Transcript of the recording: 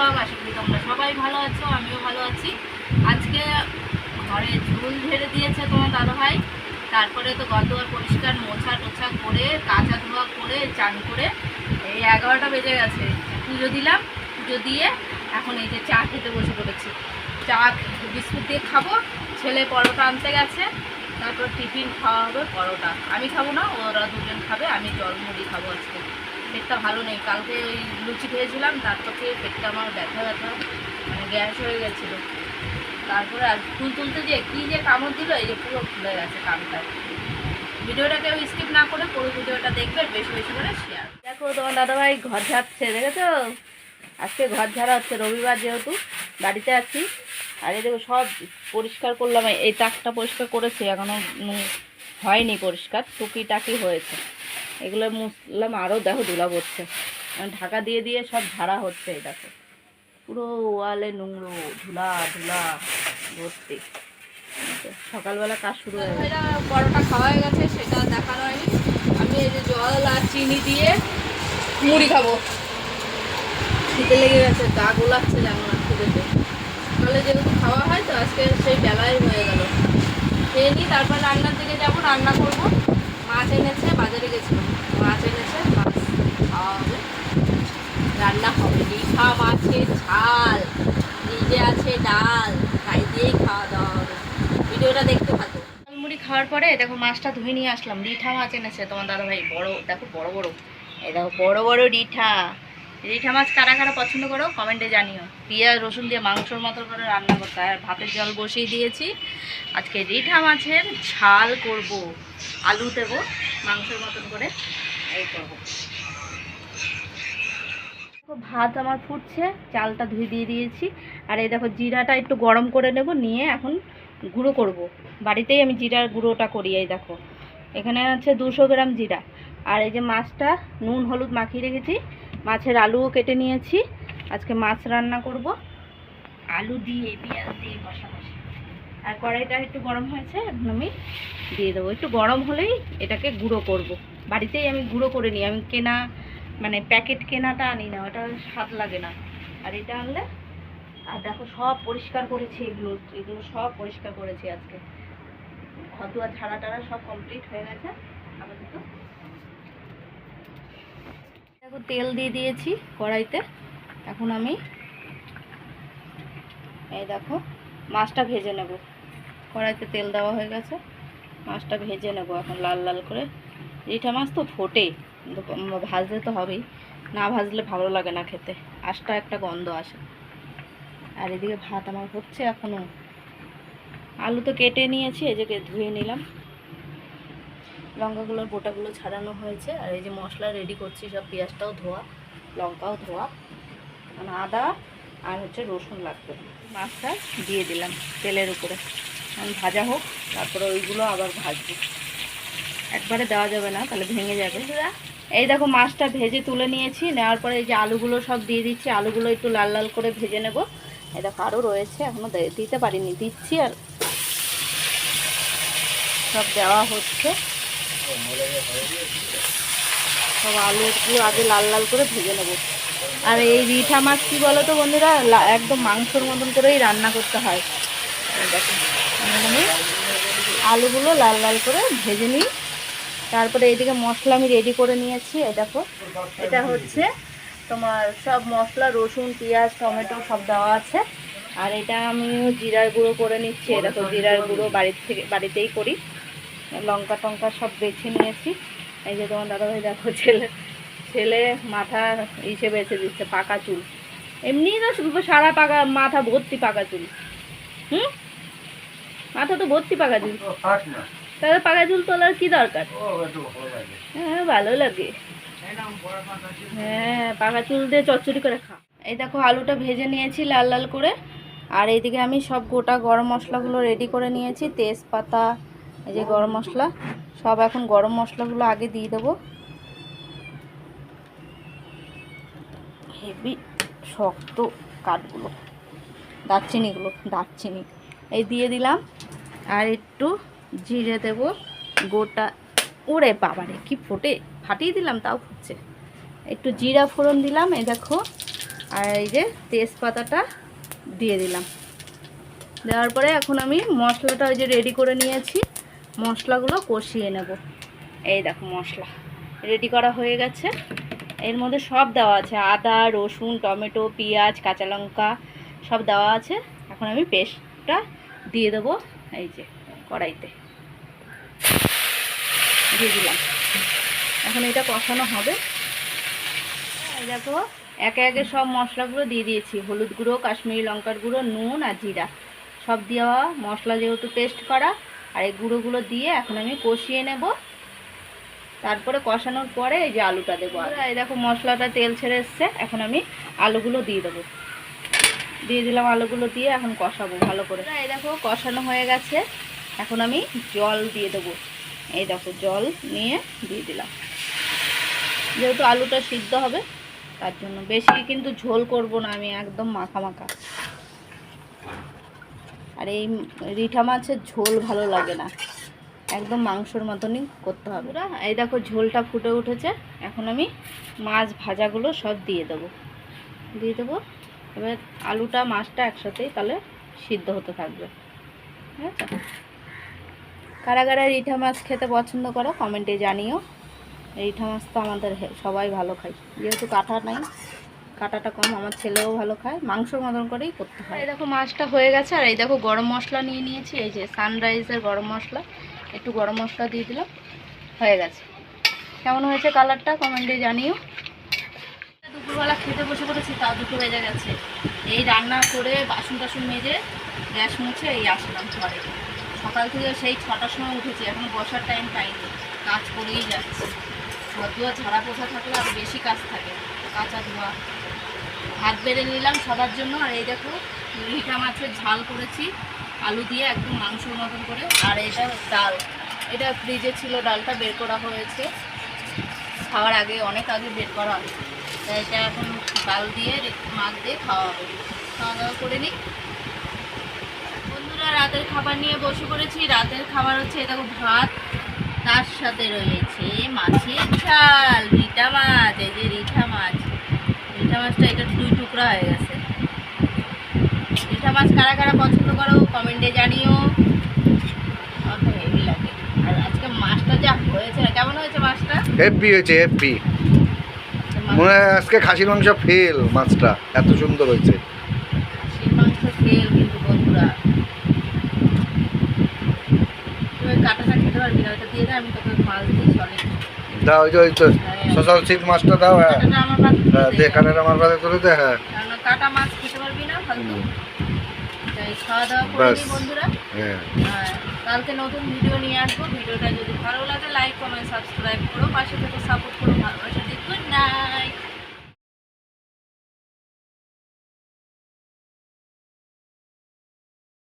Blog আশা করি তোমরা সবাই ভালো আছো, আমিও ভালো আছি। আজকে ঘরে ঝুল ঝেড়ে দিয়েছে তোমার দাদা ভাই তারপরে তো ঘর দুয়ার পরিষ্কার মোছা টোছা করে, কাঁচা ধোয়া করে, চান করে। এই এগারোটা বেজে গেছে। পুজো দিলাম, পুজো দিয়ে এখন এই যে চা খেতে বসে পড়েছি। চা, বিস্কুট দিয়ে খাব, ছেলে পরোটা আনতে গেছে। তারপর টিফিন খাওয়া হবে পরোটা। আমি খাব না, ওরা দুজন খাবে, আমি জল মুড়ি খাব আজকে। পেটটা ভালো নেই। কালকে ওই লুচি খেয়েছিলাম তারপর থেকে পেটটা আমার ব্যথা ব্যথা মানে গ্যাস হয়ে গেছিল। তারপরে আর ফুল তুলতে যে কী যে কামড় দিল, এই যে পুরো খুলে গেছে কামটা ভিডিওটা কেউ স্কিপ না করে পুরো ভিডিওটা দেখবে বেশি বেশি করে শেয়ার দেখো তোমার দাদাভাই ঘর ঝাড়ছে দেখেছ আজকে ঘর ঝাড়া হচ্ছে, রবিবার যেহেতু বাড়িতে আছি। আর এই দেখো সব পরিষ্কার করলাম, এই তাকটা পরিষ্কার করেছি এখনও হয়নি পরিষ্কার টুকি টাকি হয়েছে। এগুলো মুসলাম আরও দেখো ধুলা পড়ছে এখন ঢাকা দিয়ে দিয়ে সব ঝাড়া হচ্ছে এই দেখো। পুরো ওয়ালে নোংরো ধুলা ধুলা ভর্তি। সকালবেলা কাজ শুরু হয়ে গেছে। পরোটা খাওয়া হয়ে গেছে সেটা দেখানো হয়নি। আমি এই যে জল আর চিনি দিয়ে মুড়ি খাব। খিদে লেগে গেছে গা গোলাচ্ছে যেমন আর খিদেতে সকালে যেহেতু খাওয়া হয় তো আজকে সেই বেলায় হয়ে গেল। খেয়ে নিই তারপর রান্নার দিকে যাব রান্না করব। মাছ এনেছে, বাজারে গেছিলাম। মাছ এনেছে, মাছ খাওয়া হবে। রান্না হবে। লিখা মাছের ঝাল। নিজে আছে ডাল। তাই দিয়েই খাওয়া দাওয়া হবে। ভিডিওটা দেখতে থাকো। মুড়ি খাওয়ার পরে, দেখো, মাছটা ধুয়ে নিয়ে আসলাম। রিঠা মাছ এনেছে তোমার দাদা ভাই বড়, দেখো, বড় বড়। এই দেখো, বড় বড় রিঠা। রিঠা মাছ কারা কারা পছন্দ করো কমেন্টে জানিও। পেঁয়াজ, রসুন দিয়ে মাংসর মতো করে রান্না করতে আর ভাতের জল বসিয়ে দিয়েছি। আজকে রিঠা মাছের ঝাল করব। আলু দেবো, মাংসের মতন করে। এই করব। ভাত আমার ফুটছে, চালটা ধুয়ে দিয়ে দিয়েছি। আর এই দেখো, জিরাটা একটু গরম করে নেব, নিয়ে এখন গুঁড়ো করব। বাড়িতেই আমি জিরার গুঁড়োটা করি, এই দেখো। এখানে আছে দুশো গ্রাম জিরা। আর এই যে মাছটা, নুন, হলুদ মাখিয়ে রেখেছি। মাছের আলুও কেটে নিয়েছি। আজকে মাছ রান্না করব। আলু দিয়ে পেঁয়াজ দিয়ে কষাকষি। আর কড়াইটা একটু গরম হয়েছে, এখন আমি দিয়ে দেবো। একটু গরম হলেই এটাকে গুঁড়ো করব। বাড়িতেই আমি গুঁড়ো করে নিই। আমি কেনা মানে প্যাকেট কেনাটা আনি না, ওটা স্বাদ লাগে না। আর এটা আনলে, আর দেখো সব পরিষ্কার করেছি এগুলো এগুলো সব পরিষ্কার করেছি আজকে। ঘরদুয়া ঝাড়া টাড়া সব কমপ্লিট হয়ে গেছে। আপাতত তেল দিয়ে দিয়েছি কড়াইতে। এখন আমি এই দেখো, মাছটা ভেজে নেব। কড়াইতে তেল দেওয়া হয়ে গেছে, মাছটা ভেজে নেব এখন লাল লাল করে। রিঠা মাছ তো ফোটে, ভাজলে তো হবেই, না ভাজলে ভালো লাগে না খেতে, আশটা একটা গন্ধ আসে। আর এদিকে ভাত আমার হচ্ছে এখনও আলু তো কেটে নিয়েছি, এই যে ধুয়ে নিলাম। লঙ্কাগুলোর বোটাগুলো ছাড়ানো হয়েছে। আর এই যে মশলা রেডি করছি সব পেঁয়াজটাও ধোয়া লঙ্কাও ধোয়া। মানে আদা আর হচ্ছে রসুন লাগবে। মাছটা দিয়ে দিলাম তেলের উপরে। ভাজা হোক তারপরে ওইগুলো আবার ভাজবো। একবারে দেওয়া যাবে না তাহলে ভেঙে যাবে। এই দেখো মাছটা ভেজে তুলে নিয়েছি নেওয়ার পরে এই যে আলুগুলো সব দিয়ে দিচ্ছি আলুগুলো একটু লাল লাল করে ভেজে নেব। এই দেখো আরও রয়েছে এখনও দিতে পারিনি দিচ্ছি আর সব দেওয়া হচ্ছে। সব আলুগুলো আগে লাল লাল করে ভেজে নেব। আর এই রিঠা মাছ কী বলো তো বন্ধুরা একদম মাংসর মতন করেই রান্না করতে হয়। আলুগুলো লাল লাল করে ভেজে নিই। তারপরে এইদিকে মশলা আমি রেডি করে নিয়েছি দেখো। এটা হচ্ছে তোমার সব মশলা, রসুন, পেঁয়াজ, টমেটো সব দেওয়া আছে। আর এটা আমিও জিরার গুঁড়ো করে নিচ্ছি, এই দেখো, জিরার গুঁড়ো বাড়ির থেকে, বাড়িতেই করি। লঙ্কা টঙ্কা সব বেছে নিয়েছি। এই যে তোমার দাদাভাই দেখো ছেলে ছেলে মাথা ইসে বেছে দিচ্ছে পাকা চুল। এমনি তো শুধু সারা পাকা মাথা ভর্তি পাকা চুল। হুম? মাথা তো ভর্তি পাকা চুল। তাহলে পাকা চুল তোলার কি দরকার? হ্যাঁ ভালো লাগে। হ্যাঁ পাকা চুল দিয়ে চচ্চড়ি করে খা। এই দেখো আলুটা ভেজে নিয়েছি লাল লাল করে। আর এইদিকে আমি সব গোটা গরম মশলাগুলো রেডি করে নিয়েছি তেজপাতা এই যে গরম মশলা, সব এখন গরম মশলাগুলো আগে দিয়ে দেবো। হেভি শক্ত কাঠগুলো, দারচিনিগুলো, দারচিনি। এই দিয়ে দিলাম, আর একটু জিরে দেব, গোটা ওরে বাবারে, কি ফোটে, ফাটিয়ে দিলাম, তাও ফুটছে। একটু জিরা ফোড়ন দিলাম, এই দেখো, আর এই যে তেজপাতাটা দিয়ে দিলাম। দেওয়ার পরে এখন আমি মশলাটা ওই যে রেডি করে নিয়েছি। মশলাগুলো কষিয়ে নেব। এই দেখো মশলা। রেডি করা হয়ে গেছে। এর মধ্যে সব দেওয়া আছে। আদা, রসুন, টমেটো, পেঁয়াজ, কাঁচা লঙ্কা সব দেওয়া আছে। এখন আমি পেস্টটা দিয়ে দেবো এই যে কড়াইতে। দিয়ে দিলাম। এখন এটা কষানো হবে। দেখো, একে একে সব মশলাগুলো দিয়ে দিয়েছি। হলুদ গুঁড়ো, কাশ্মীরি লঙ্কার গুঁড়ো, নুন আর জিরা। সব দেওয়া মশলা যেহেতু পেস্ট করা আর এই গুঁড়োগুলো দিয়ে এখন আমি কষিয়ে নেব। তারপরে কষানোর পরে এই যে আলুটা দেবো। এই দেখো মশলাটা তেল ছেড়ে এসছে, এখন আমি আলুগুলো দিয়ে দেবো। দিয়ে দিলাম আলুগুলো দিয়ে এখন কষাবো ভালো করে। এই দেখো, কষানো হয়ে গেছে। এখন আমি জল দিয়ে দেবো। এই দেখো, জল নিয়ে দিয়ে দিলাম। যেহেতু আলুটা সিদ্ধ হবে, তার জন্য। বেশি কিন্তু ঝোল করব না আমি, একদম মাখা মাখা। আর এই রিঠা মাছের ঝোল ভালো লাগে না। একদম মাংসর মতনই করতে হবে। এই দেখো ঝোলটা ফুটে উঠেছে। এখন আমি মাছ ভাজাগুলো সব দিয়ে দেবো। দিয়ে দেবো। এবার আলুটা, মাছটা একসাথেই তাহলে সিদ্ধ হতে থাকবে। কারা কারা রিঠা মাছ খেতে পছন্দ করো, কমেন্টে জানিও। রিঠা মাছ তো আমাদের সবাই ভালো খায়। যেহেতু কাঁটা নাই কাঁটাটা কম, আমার ছেলেও ভালো খায়, মাংসর মতন করেই করতে হয়। এই দেখো মাছটা হয়ে গেছে, আর এই দেখো গরম মশলা নিয়ে নিয়েছি, এই যে সানরাইজের গরম মশলা, একটু গরম মশলা দিয়ে দিলাম, হয়ে গেছে। কেমন হয়েছে কালারটা কমেন্টে জানিও। দুপুরবেলা খেতে বসে পড়েছি, তাও দুটো বেজে গেছে। এই রান্না করে বাসন টাসন মেজে গ্যাস মুছে এই আসলাম ঘরে। সকাল থেকে সেই ছটার সময় উঠেছি, এখন বসার টাইম পাইনি কাজ করেই যাচ্ছে। ঘর দুয়ার ঝাড়া পোছা থাকলে আর বেশি কাজ থাকে, কাঁচা ধোয়া। ভাত বেড়ে নিলাম সবার জন্য। আর এই দেখো রিঠা মাছের ঝাল করেছি। আলু দিয়ে একদম মাংসর মতন করে। আর এটা ডাল। এটা ফ্রিজে ছিল, ডালটা বের করা হয়েছে। খাওয়ার আগে, অনেক আগে বের করা হয় তাই এটা এখন ডাল দিয়ে, মাছ দিয়ে খাওয়া হবে। খাওয়া দাওয়া করে নিই। বন্ধুরা, রাতের খাবার নিয়ে বসে পড়েছি। রাতের খাবার হচ্ছে এটা ভাত। তার সাথে রয়েছে মাছের ঝাল রিঠা মাছ, এই যে রিঠা মাছ। রিঠা মাছটা এটা দুই টুকরা হয়ে গেছে। রিঠা মাছ কারা কারা পছন্দ করো কমেন্টে জানিও। আমার তো হেভি লাগে। আর আজকে মাছটা যা হয়েছে কেমন হয়েছে মাছটা? হেভি হয়েছে হেভি মনে হয় আজকে খাসির মাংস ফেল মাছটা এত সুন্দর হয়েছে। খাসির মাংস তেল কিন্তু বন্ধুরা। তুই ওই খেতে পারবি না ওটা দিয়ে দে আমি তোকে মাছ দিই চলে দাও ওই যে ওই তো সোশ্যাল শীত মাছটা দাও হ্যাঁ। হ্যাঁ, দে। কানের আমার পাতে করে দে হ্যাঁ। কাটা মাছ খেতে পারবি না ব্যাস। বন্ধুরা। হ্যাঁ। কালকে নতুন ভিডিও নিয়ে আসব। ভিডিওটা যদি ভালো লাগে লাইক কমেন্ট সাবস্ক্রাইব করো। পাশে থেকে সাপোর্ট করো। ভালোবাসা দিই গুড নাইট